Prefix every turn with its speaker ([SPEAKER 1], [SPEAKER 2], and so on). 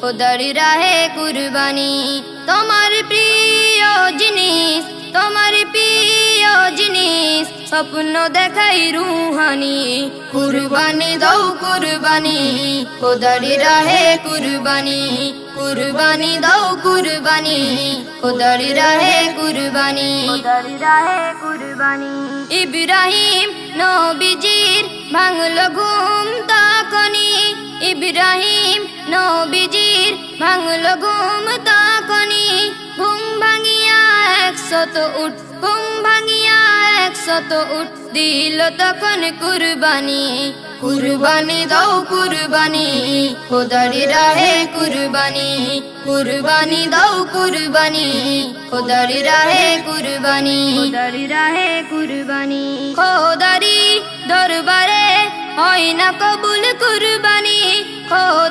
[SPEAKER 1] খোদার রাহে কুরবানি। তোমার প্রিয় জিনিস তোমার প্রিয় জিনিস স্বপ্ন দেখাই রুহানি। কুরবানি দাও কুরবানি খোদার রাহে কুরবানি। কুরবানি দাও কুরবানি খোদার রাহে কুরবানি। খোদার রাহে কুরবানি। ইব্রাহিম নবীজির ভাঙল ঘুম তখনই। ইব্রাহিম নবীজির ভাঙল ঘুম তখনই ঘুম ভাঙিয়া একশত উঠ ঘুম ভাঙিয়া একশত উঠ দিল তখন কুরবানি। কুরবানি দাও কুরবানি খোদারি রাহে কুরবানি। কুরবানি দাও কুরবানি খোদারি রাহে কুরবানি। খোদারি রাহে কুরবানি। খোদারি দরবারে হয় না কবুল কুরবানি। খোদারি